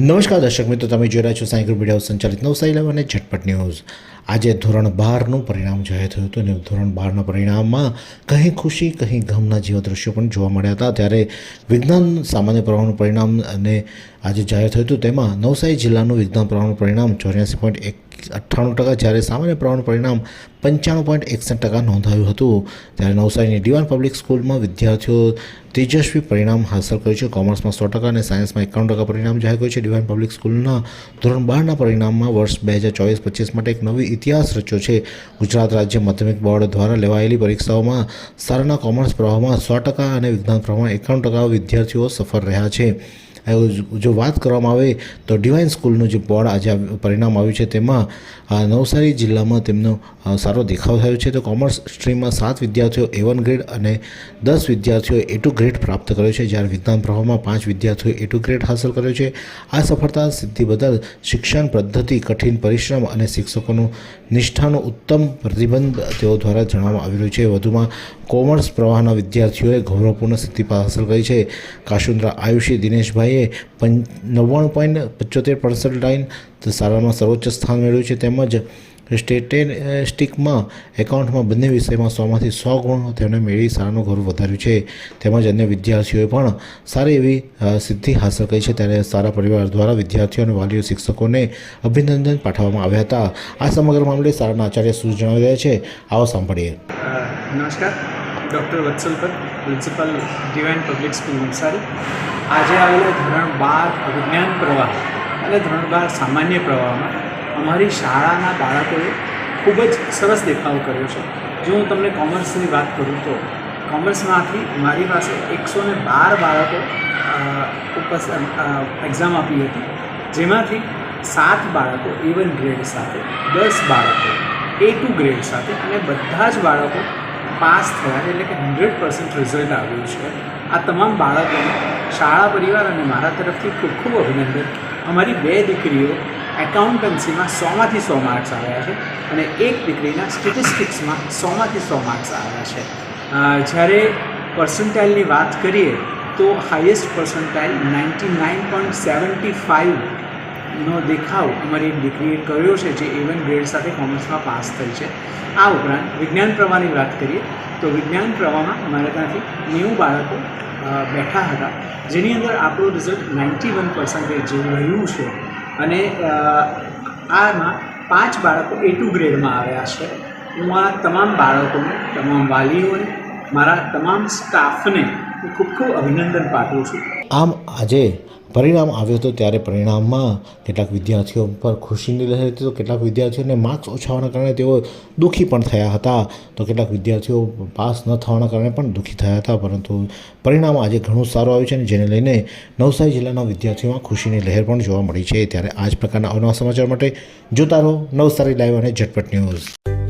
નમસ્કાર, દર્શક મિત્રો, તમે જોઈ રહ્યા છો સાયકલ મીડિયા સંચાલિત નવસારી લેવ અને ઝટપટ ન્યૂઝ. આજે ધોરણ બારનું પરિણામ જાહેર થયું હતું અને ધોરણ બારના પરિણામમાં કહી ખુશી કહી ગમના જેવા દ્રશ્યો પણ જોવા મળ્યા હતા. ત્યારે વિજ્ઞાન સામાન્ય પ્રવાહનું પરિણામ અને આજે જાહેર થયું હતું. તેમાં નવસારી જિલ્લાનું વિજ્ઞાન પ્રવાહનું પરિણામ ચોર્યાસી પોઈન્ટ એક અઠ્ઠાણું ટકા જ્યારે સામાન્ય પ્રવાહનું પરિણામ પંચાણું પોઈન્ટ એકસઠ ટકા નોંધાયું હતું, ત્યારે નવસારીની ડીવાન પબ્લિક સ્કૂલમાં વિદ્યાર્થીઓ તેજસ્વી પરિણામ હાંસલ કર્યું છે. કોમર્સમાં સો ટકા અને સાયન્સમાં એકાણું ટકા પરિણામ જાહેર કર્યું છે. ડીવાન પબ્લિક સ્કૂલના ધોરણ બારના પરિણામમાં વર્ષ બે હજાર ચોવીસ પચીસ માટે એક નવી ઇતિહાસ રચ્યો છે. ગુજરાત રાજ્ય માધ્યમિક બોર્ડ દ્વારા લેવાયેલી પરીક્ષાઓમાં સારાના કોમર્સ પ્રવાહમાં સો ટકા અને વિજ્ઞાન પ્રવાહમાં એકાવન ટકા વિદ્યાર્થીઓ સફળ રહ્યા છે. જો વાત કરવામાં આવે તો ડિવાઇન સ્કૂલનું જે બોર્ડ આજે પરિણામ આવ્યું છે, તેમાં નવસારી જિલ્લામાં તેમનો સારો દેખાવ થયો છે. તો કોમર્સ સ્ટ્રીમમાં સાત વિદ્યાર્થીઓ એ વન ગ્રેડ અને દસ વિદ્યાર્થીઓ એ ટુ ગ્રેડ પ્રાપ્ત કર્યો છે, જ્યારે વિજ્ઞાન પ્રવાહમાં પાંચ વિદ્યાર્થીઓએ એ ટુ ગ્રેડ હાંસલ કર્યો છે. આ સફળતા સિદ્ધિ બદલ શિક્ષણ પદ્ધતિ, કઠિન પરિશ્રમ અને શિક્ષકોનું નિષ્ઠાનું ઉત્તમ પ્રતિબંધ તેઓ દ્વારા જણાવવામાં આવી રહ્યું છે. વધુમાં, કોમર્સ પ્રવાહના વિદ્યાર્થીઓએ ગૌરવપૂર્ણ સિદ્ધિ હાંસલ કરી છે. કાશુંદ્રા આયુષી દિનેશભાઈએ પં નવ્વાણું પોઈન્ટ પંચોતેર પર્સન્ટાઇન શાળામાં સર્વોચ્ચ સ્થાન મેળવ્યું છે. તેમજ સ્ટેટિસ્ટિકમાં એકાઉન્ટમાં બંને વિષયમાં સોમાંથી સો ગુણ તેમણે મેળવી શાળાનું ગૌરવ વધાર્યું છે. તેમજ અન્ય વિદ્યાર્થીઓએ પણ સારી એવી સિદ્ધિ હાંસલ કરી છે. ત્યારે સારા પરિવાર દ્વારા વિદ્યાર્થીઓ અને વાલીઓ શિક્ષકોને અભિનંદન પાઠવવામાં આવ્યા હતા. આ સમગ્ર મામલે શાળાના આચાર્ય શું જણાવી રહ્યા છે. આવો સાંભળીએ. નમસ્કાર. Doctor Vatsalpat principal divine public school Navsari. આજે આવેલા ધોરણ બાર વિજ્ઞાન પ્રવાહ અને ધોરણ બાર સામાન્ય પ્રવાહમાં અમારી શાળાના બાળકોએ ખૂબ જ સરસ દેખાવ કર્યો છે. જો હું તમને કોમર્સની વાત કરું તો કોમર્સમાંથી મારી પાસે એકસો ને બાર બાળકો ઉપસ એક્ઝામ આપી હતી. જેમાંથી સાત બાળકો ઇવન ગ્રેડ સાથે, દસ બાળકો એ ટુ ગ્રેડ સાથે અને બધા જ બાળકો પાસ થયા એટલે કે હંડ્રેડ પર્સન્ટ રિઝલ્ટ આવ્યું છે. આ તમામ બાળકોને શાળા પરિવાર અને મારા તરફથી ખૂબ ખૂબ અભિનંદન. અમારી બે દીકરીઓ એકાઉન્ટન્સીમાં સોમાંથી સો માર્ક્સ આવ્યા છે અને એક દીકરીના સ્ટેટિસ્ટિક્સમાં સોમાંથી સો માર્ક્સ આવ્યા છે. જ્યારે પર્સન્ટાઇલની વાત કરીએ તો highest percentile ninety nine point seventy five નો દેખાવ અમારી એક દીકરીએ કર્યો છે, જે એવન ગ્રેડ સાથે કોમર્સમાં પાસ થઈ છે. આ ઉપરાંત વિજ્ઞાન પ્રવાહની વાત કરીએ, તો વિજ્ઞાન પ્રવાહમાં અમારા ત્યાંથી નેવું બાળકો બેઠા હતા, જેની અંદર આપણું રિઝલ્ટ નાઇન્ટી વન પર્સન્ટેજ જેવું રહ્યું છે. અને આમાં પાંચ બાળકો એ ટુ ગ્રેડમાં આવ્યા છે. હું આ તમામ બાળકોને, તમામ વાલીઓને, મારા તમામ સ્ટાફને ખૂબ ખૂબ અભિનંદન પાઠવું છું. આમ આજે પરિણામ આવ્યું હતું ત્યારે પરિણામમાં કેટલાક વિદ્યાર્થીઓ પર ખુશીની લહેર હતી. તો કેટલાક વિદ્યાર્થીઓને માર્ક્સ ઓછા હોવાના કારણે તેઓ દુઃખી પણ થયા હતા. તો કેટલાક વિદ્યાર્થીઓ પાસ ન થવાના કારણે પણ દુઃખી થયા હતા. પરંતુ પરિણામ આજે ઘણું સારું આવ્યું છે અને જેને લઈને નવસારી જિલ્લાના વિદ્યાર્થીઓમાં ખુશીની લહેર પણ જોવા મળી છે. ત્યારે આ જ પ્રકારના અવનવા સમાચાર માટે જોતા રહો નવસારી લાઈવ અને ઝટપટ ન્યૂઝ.